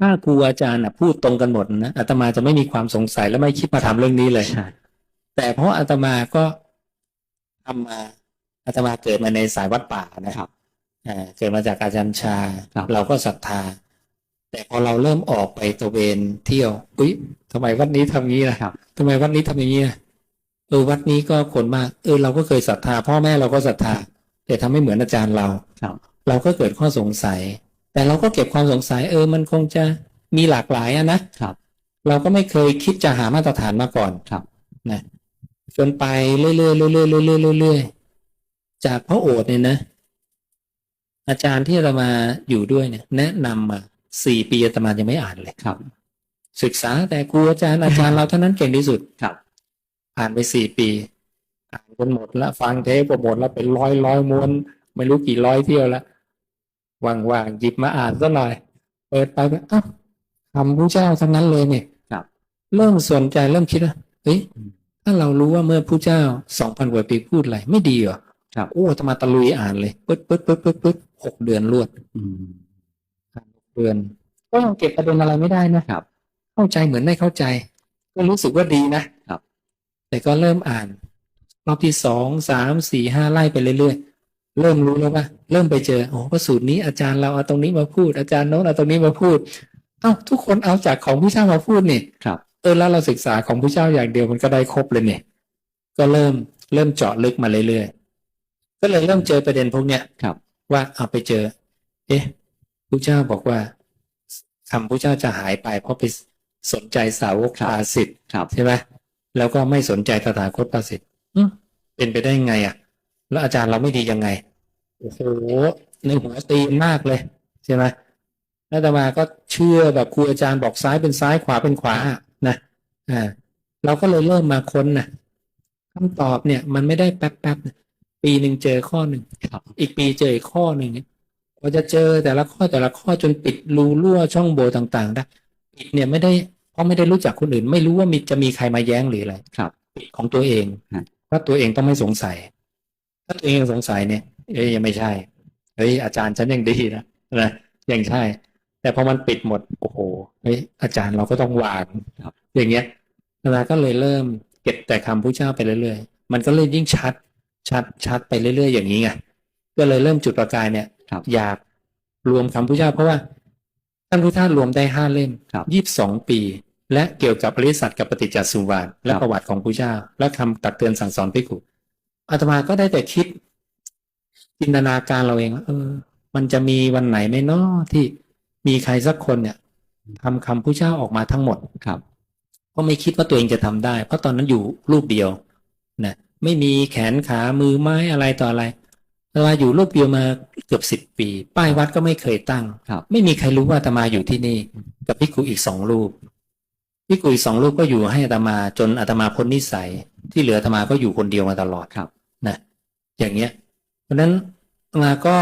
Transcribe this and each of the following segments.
ถ้าครูอาจารย์น่ะพูดตรงกันหมดนะอาตมาจะไม่มีความสงสัยและไม่คิดมาทำเรื่องนี้เลยใช่แต่เพราะอาตมาก็ทำมาอาตมาเกิดมาในสายวัดป่านะครับอ่าเกิดมาจากอาจารย์ชาครับเราก็ศรัทธา แต่พอเราเริ่มออกไปตระเวนเที่ยวอุ้ยทำไมวัดนี้ทำงี้ล่ะครับทำไมวัดนี้ทำอย่างนี้ล่ะเออวัดนี้ก็คนมากเออเราก็เคยศรัทธา พ่อแม่เราก็ศรัทธา แต่ทำไม่เหมือนอาจารย์เราครับเราก็เกิดข้อสงสัย แต่เราก็เก็บความสงสัยเออมันคงจะมีหลากหลายอะนะครับ เราก็ไม่เคยคิดจะหามาตรฐานมาก่อนครับนะจนไปเรื่อยๆเรื่อยๆเรื่อยๆเรื่อยๆจากพระโอษฐ์เนี่ยนะ อาจารย์ที่เรามาอยู่ด้วยเนี่ย แนะนำมาสี่ปีอาตมายังไม่อ่านเลยครับ ศึกษาแต่ครูอาจารย์อาจารย์เราเท่านั้นเก่งที่สุดครับ ผ่านไปสี่ปี อ่านจนหมดละฟังเทปก็หมดแล้วเป็นร้อยร้อยม้วน ไม่รู้กี่ร้อยเที่ยวละ ว่างๆหยิบมาอ่านซะหน่อย เปิดไปก็อ้าวคำพระเจ้าทั้งนั้นเลยเนี่ยครับเริ่มสนใจเริ่มคิดว่าเฮ้ยอืมถ้าเรารู้ว่าเมื่อผู้เจ้าสองพันกว่าปีพูดอะไรไม่ดีเหรอครับโอ้ธรรมาตะลุยอ่านเลยปึ๊ดปึ๊ดปึ๊ดปึ๊ดปึ๊ดหกเดือนรวดอืมอ่านหกเดือน ก็ยังเก็บประเด็นอะไรไม่ได้นะครับ เข้าใจเหมือนไม่เข้าใจ ก็รู้สึกว่าดีนะครับ แต่ก็เริ่มอ่าน รอบที่สองสามสี่ห้าไล่ไปเรื่อยๆ เริ่มรู้แล้วว่าเริ่มไปเจอโอ้พระสูตรนี้อาจารย์เราเอาตรงนี้มาพูด อาจารย์โน้นเอาตรงนี้มาพูด เอ้าทุกคนเอาจากของผู้เจ้ามาพูดนี่ครับเออแล้วเราศึกษาของผู้เจ้าอย่างเดียวมันก็ได้ครบเลยเนี่ยก็เริ่มเริ่มเจาะลึกมาเรื่อยๆก็เลยเริ่มเจอประเด็นพวกเนี้ยครับ ว่าเอาไปเจอ เอ๊ะผู้เจ้าบอกว่าคำผู้เจ้าจะหายไป เพราะไปสนใจสาวกครับปาสิทธิ์ครับใช่ไหมแล้วก็ไม่สนใจตถาคตปาสิทธิ์อืมเป็นไปได้ไงอะ แล้วอาจารย์เราไม่ดียังไงโอ้โหในหัวตีนมากเลยใช่ไหมแล้วแต่มาก็เชื่อแบบครูอาจารย์บอกซ้ายเป็นซ้ายขวาเป็นขวาอะนะอ่าเราก็เลยเริ่มมาค้นนะคำตอบเนี่ย มันไม่ได้แป๊บๆนะปีหนึ่งเจอข้อหนึ่งครับอีกปีเจออีกข้อหนึ่งเนี่ยพอจะเจอแต่ละข้อแต่ละข้อจนปิดรูรั่วช่องโหว่ต่างๆได้ปิดเนี่ยไม่ได้เพราะไม่ได้รู้จักคนอื่น ไม่รู้ว่ามีจะมีใครมาแย้งหรืออะไรครับปิดของตัวเองฮะว่าตัวเองต้องไม่สงสัย ถ้าตัวเองยังสงสัยเนี่ย เอ้ยยังไม่ใช่ เฮ้ยอาจารย์ฉันยังดีนะนะยังใช่ แต่พอมันปิดหมดโอ้โหเฮ้ยอาจารย์เราก็ต้องวางครับอย่างเงี้ยอาจารย์ก็เลยเริ่มเก็บแต่คำพุทธเจ้าไปเรื่อยๆ มันก็เลยยิ่งชัดชัดชัดไปเรื่อย ๆ อย่างนี้ไงก็เลยเริ่มจุดประกายเนี่ยครับอยากรวมคำพุทธเจ้าเพราะว่าท่านพุทธทาสรวมได้ห้าเล่มครับยี่สิบสองปี และเกี่ยวกับอริยสัจกับปฏิจจสมุปบาทและครับประวัติของพุทธเจ้า และคำตักเตือนสั่งสอนภิกขุ อาตมาก็ได้แต่คิด จินตนาการเราเองว่าเออ มันจะมีวันไหนไหมเนาะที่มีใครสักคนเนี่ยทำคำพุทธเจ้าออกมาทั้งหมดครับก็ไม่คิดว่าตัวเองจะทำได้ เพราะตอนนั้นอยู่รูปเดียวนะไม่มีแขนขามือไม้อะไรต่ออะไรเวลาอยู่รูปเดียวมาเกือบสิบปี ป้ายวัดก็ไม่เคยตั้งครับ ไม่มีใครรู้ว่าอาตมาอยู่ที่นี่ กับพิกขุอีกสองรูปพิกขุอีกสองรูปก็อยู่ให้อาตมาจนอาตมาพ้นนิสัย ที่เหลืออาตมาก็อยู่คนเดียวมาตลอดครับ นะอย่างเงี้ย เพราะฉะนั้นอาตมาก็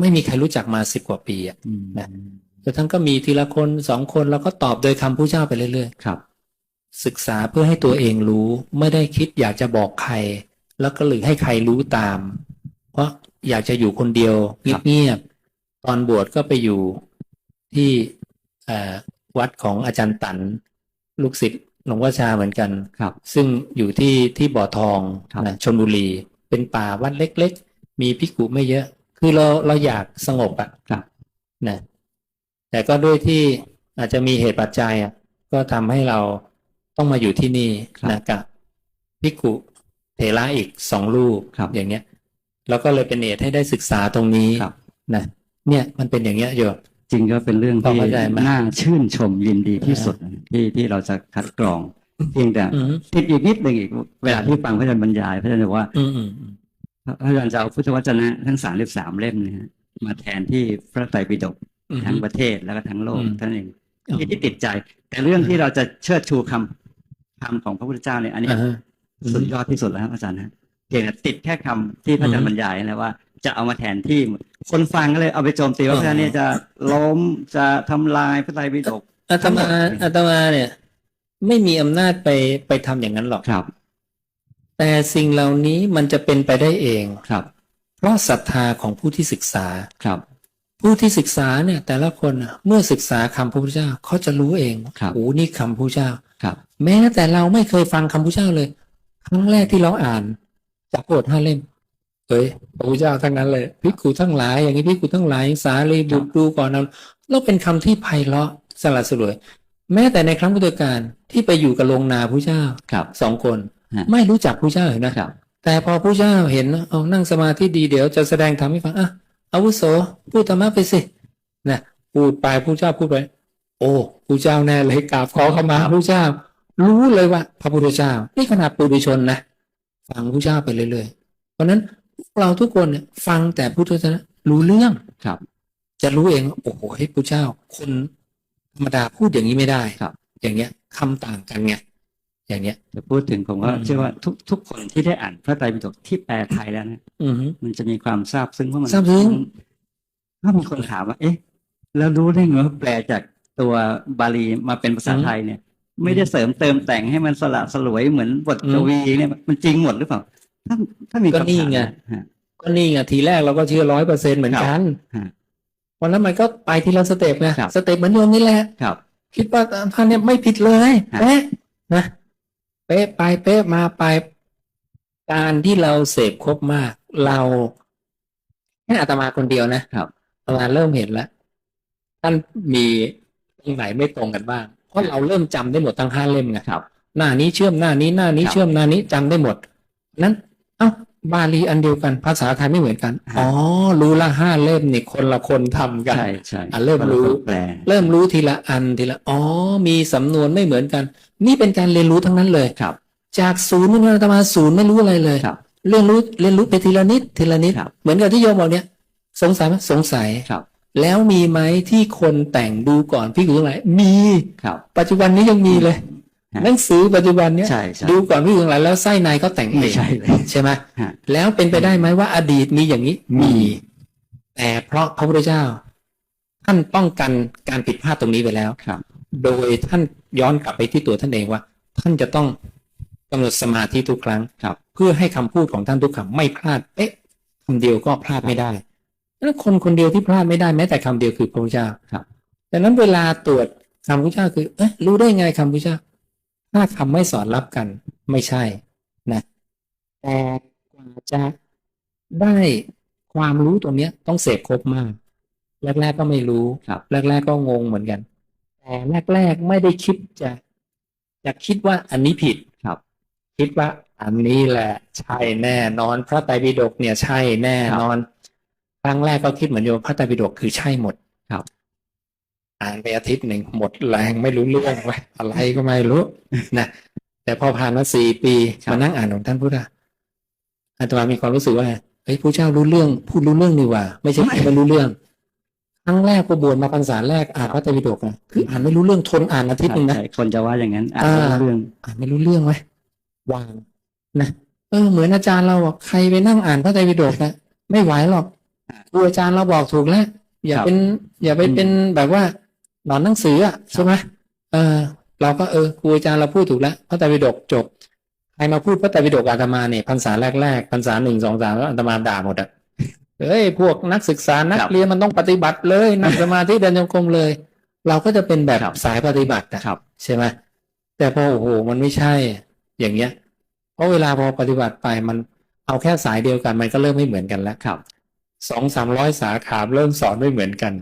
ไม่มีใครรู้จักมาสิบกว่าปีอะอืมนะแต่ทั้งก็มีทีละคนสองคนแล้วก็ตอบโดยคำผู้เจ้าไปเรื่อยๆครับ ศึกษาเพื่อให้ตัวเองรู้ไม่ได้คิดอยากจะบอกใคร แล้วก็หรือให้ใครรู้ตาม เพราะอยากจะอยู่คนเดียวครับเงียบๆตอนบวชก็ไปอยู่ที่เอ่อวัดของอาจารย์ตัน ลูกศิษย์ หลวงพ่อชาเหมือนกันครับ ซึ่งอยู่ที่ที่บ่อทองครับนะชนบุรี เป็นป่าวัดเล็ก ๆ มีพิกุไม่เยอะ คือเราเราอยากสงบอะครับนะแต่ก็ด้วยที่อาจจะมีเหตุปัจจัยอะก็ทำให้เราต้องมาอยู่ที่นี่ครับนะกับพิกุเถระอีกสองรูปครับอย่างเงี้ย แล้วก็เลยเป็นเหตุให้ได้ศึกษาตรงนี้ครับนะเนี่ยมันเป็นอย่างเงี้ยโยม จริงก็เป็นเรื่องพอที่เข้าใจไหมน่าชื่นชมยินดีที่สุดที่ที่เราจะคัดกรองเพียงแต่อืมติดอีกนิดหนึ่งอีก เวลาที่ฟังพระอาจารย์บรรยายพระอาจารย์บอกว่าอืมอืมอืมพระอาจารย์จะเอาพุทธวจนะทั้งสามสิบสามเล่มเนะฮะมาแทนที่พระไตรปิฎกอืมทั้งประเทศแล้วก็ทั้งโลกอืมท่านเองอ๋อที่ที่ติดใจ แต่เรื่องที่เราจะเชิดชูคำคำของพระพุทธเจ้าเนี่ยอันนี้อ่าฮะสุดยอดที่สุดแล้วครับอาจารย์ฮะเพียงแต่ติดแค่คำที่พระอาจารอืย์มบรรยายนะว่า จะเอามาแทนที่ คนฟังก็เลยเอาไปโจมตีว่าอ๋อพระอาจารย์เนี่ยจะล้มจะทำลายพระไตรปิฎกอาตมาทั้งหมดอาตมาเนี่ย ไม่มีอำนาจไปไปทำอย่างนั้นหรอกครับ แต่สิ่งเหล่านี้มันจะเป็นไปได้เองครับ เพราะศรัทธาของผู้ที่ศึกษาครับ ผู้ที่ศึกษาเนี่ย แต่ละคนน่ะเมื่อศึกษาคำพระพุทธเจ้าเขาจะรู้เองครับโอ้นี่คำพระพุทธเจ้าครับ แม้แต่เราไม่เคยฟังคำพระพุทธเจ้าเลย ครั้งแรกที่เราอ่านจากบทห้าเล่ม เฮ้ยพระพุทธเจ้าทั้งนั้นเลยพิกขุทั้งหลาย อย่างนี้พิกขุทั้งหลายสารีบุตรดูก่อนนะแล้วเป็นคำที่ไพเราะสละสลวย แม้แต่ในครั้งพุทธกาลที่ไปอยู่กับโรงนาพระเจ้าครับสองคนฮะไม่รู้จักพระเจ้าเห็นไหมครับแต่พอพระเจ้าเห็นเอานั่งสมาธิดีเดี๋ยวจะแสดงธรรมให้ฟังอะอาวุโสพูดธรรมะไปสินะพูดไปพระเจ้าพูดไป โอ้พระเจ้าแน่เลยกราบขอเข้ามาพระเจ้า รู้เลยว่า พระพุทธเจ้านี่ขนาดปุถุชนนะฟังพระเจ้าไปเรื่อยๆเพราะฉะนั้นพวก เราทุกคนเนี่ยฟังแต่พุทธเจ้ารู้เรื่องครับ จะรู้เองว่าโอ้โหให้พระเจ้า คนธรรมดาพูดอย่างนี้ไม่ได้ครับ อย่างเงี้ยคำต่างกันไงอย่างเงี้ยจะพูดถึงผมก็อืมเชื่อว่าทุกทุกคนที่ได้อ่านพระไตรปิฎกที่แปลไทยแล้วนะอือฮึมันจะมีความซาบซึ้งเพราะมันซาบซึ้งถ้ามีคนถามว่า เอ๊ะ แล้วรู้ได้ไงว่าแปลจากตัวบาลีมาเป็นภาษาไทยเนี่ย ไม่ได้เสริมเติมแต่งให้มันสละสลวยเหมือนบทกวีเนี่ยมันจริงหมดหรือเปล่า ถ้าถ้ามีก็คำถามนี่ไงฮะก็นี่ไงทีแรกเราก็เชื่อร้อยเปอร์เซ็นเหมือนกันฮะวันนั้นมันก็ไปทีละสเต็ปไงครับสเต็ปเหมือนโยมนี่แหละครับ คิดว่าท่านเนี่ยไม่ผิดเลยฮะเป๊ะนะเป๊ะไปเป๊ะมาไป การที่เราเสพครบมาก เราแค่อาตมาคนเดียวนะครับอาตมาเริ่มเห็นแล้วท่านมีตรงไหนไม่ตรงกันบ้างเพราะเราเริ่มจำได้หมดทั้งห้าเล่มไงครับ หน้านี้เชื่อมหน้านี้หน้านี้ครับเชื่อมหน้านี้จำได้หมดนั้นเอ้าบาลีอันเดียวกัน ภาษาไทยไม่เหมือนกันฮะอ๋อ รู้ละห้าเล่มนี่คนละคนทำกัน ใช่ใช่อะเริ่มรู้แปลเริ่มรู้ทีละอันทีละ อ๋อ มีสำนวนไม่เหมือนกัน นี่เป็นการเรียนรู้ทั้งนั้นเลยครับ จากศูนย์มันอาตมาศูนย์ไม่รู้อะไรเลยครับ เรียนรู้เรียนรู้ไปทีละนิดทีละนิดครับเหมือนกับที่โยมบอกเนี่ยสงสัยไหมสงสัยครับแล้วมีไหมที่คนแต่งดูก่อนพี่กุทั้งหลายมีครับ ปัจจุบันนี้ยังมีเลยฮะ หนังสือปัจจุบันเนี้ยใช่ใช่ดูก่อนพี่กุทั้งหลายแล้วไส้ในเขาแต่งเอไม่งใช่เลยใช่ไหมฮะแล้วเป็นไปได้ไหมว่าอดีตมีอย่างนี้มี แต่เพราะพระพุทธเจ้า ท่านป้องกันการผิดพลาดตรงนี้ไปแล้วครับ โดยท่านย้อนกลับไปที่ตัวท่านเองว่า ท่านจะต้องกำหนดสมาธิทุกครั้งครับ เพื่อให้คำพูดของท่านทุกคำไม่พลาดเอ๊ะคำเดียวก็พลาดไม่ได้แล้วคนคนเดียวที่พลาดไม่ได้แม้แต่คำเดียวคือพระพุทธเจ้าครับดังนั้นเวลาตรวจคำพระพุทธเจ้าคือเอ๊ะรู้ได้ไงคำพระพุทธเจ้า ถ้าคำไม่สอนรับกันไม่ใช่นะแต่กว่าจะได้ความรู้ตัวเนี้ยต้องเสพครบมาก แรก ๆก็ไม่รู้ครับแรก ๆ ก็งงเหมือนกัน แต่แรก ๆ ไม่ได้คิดจะจะคิดว่าอันนี้ผิดครับ คิดว่าอันนี้แหละใช่แน่นอนพระไตรปิฎกเนี่ยใช่แน่นอน ครั้งแรกก็คิดเหมือนโยมพระไตรปิฎกคือใช่หมดครับ อ่านไปอาทิตย์หนึ่งหมดแรงไม่รู้เรื่องไว้ยอะไรก็ไม่รู้นะแต่พอผ่านมาสี่ปีครับมานั่งอ่านของท่านพุทธะอาตมามีความรู้สึกว่าเฮ้ยผู้เจ้ารู้เรื่อง พูดรู้เรื่องนี่หว่า ไม่ใช่ไม่รู้เรื่องครั้งแรกพอบวชมาพรรษาแรกอ่านพระไตรปิฎกนะคืออ่านไม่รู้เรื่องทนอ่านอาทิตย์หนึ่งนะใช่คนจะว่าอย่างนั้นอ่านอ่าไม่รู้เรื่อง อ่านไม่รู้เรื่องไหมวางนะเออเหมือนอาจารย์เราอะใครไปนั่งอ่านพระไตรปิฎกนะไม่ไหวหรอกครูอาจารย์เราบอกถูกแล้วอย่าครับเป็น อย่าไปเป็นแบบว่าห นอนหนังสืออะใช่ไหมเออ เราก็เออครูอาจารย์เราพูดถูกแล้วพระไตรปิฎกจบใครมาพูดพระไตรปิฎกอาตมาเนี่ยพรรษาแรกๆพรรษาหนึ่งสองสามแล้วอาตมาด่าหมดอะเอ้ยพวกนักศึกษานักครับเรียนมันต้องปฏิบัติเลยนั่งสมาธิเดินจงกรมเลย เราก็จะเป็นแบบครับสายปฏิบัติอะครับ ใช่ไหมแต่พอโอ้โหมันไม่ใช่ อย่างเงี้ย เพราะเวลาพอปฏิบัติไปมันเอาแค่สายเดียวกัน มันก็เริ่มไม่เหมือนกันแล้วครับสองสามร้อยสาขาเริ่มสอนไม่เหมือนกัน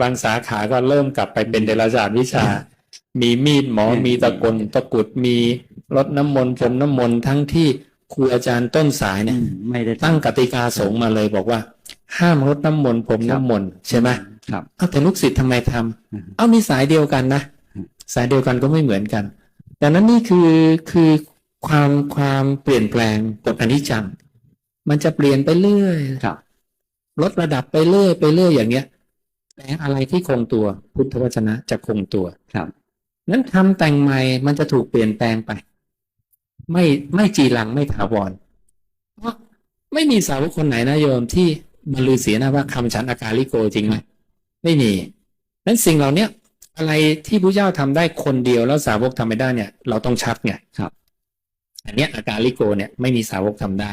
บางสาขาก็เริ่มกลับไปเป็นเดรัจฉานวิชา มีมีดหมออืมมีตะกลตะกรุดมีรดน้ำมนต์พรมน้ำมนต์ทั้งที่ครูอาจารย์ต้นสายเนี่ยอืมไม่ได้ตั้งกติกาสงฆ์มาเลยบอกว่า ห้ามรดน้ำมนต์พรมน้ำมนต์ใช่ไหมครับเอาแต่ลูกศิษย์ทำไมทำอืมเอามีสายเดียวกันนะอืมสายเดียวกันก็ไม่เหมือนกันดังนั้นนี่คือคือความความเปลี่ยนแปลงกฎอนิจจัง มันจะเปลี่ยนไปเรื่อยครับลดระดับไปเรื่อยไปเรื่อยอย่างเงี้ย แต่อะไรที่คงตัวพุทธวจนะจะคงตัวครับนั้นทำแต่งใหม่มันจะถูกเปลี่ยนแปลงไป ไม่ไม่จีรังไม่ถาวรเพราะไม่มีสาวกคนไหนนะโยมที่บรรลือเสียนะว่าคำฉันอากาลิโกจริงไหมไม่มีนั้นสิ่งเหล่าเนี้ยอะไรที่พระเจ้าทำได้คนเดียวแล้วสาวกทำไม่ได้เนี่ย เราต้องชัดไงครับ อันเนี้ยอากาลิโกเนี่ยไม่มีสาวกทำได้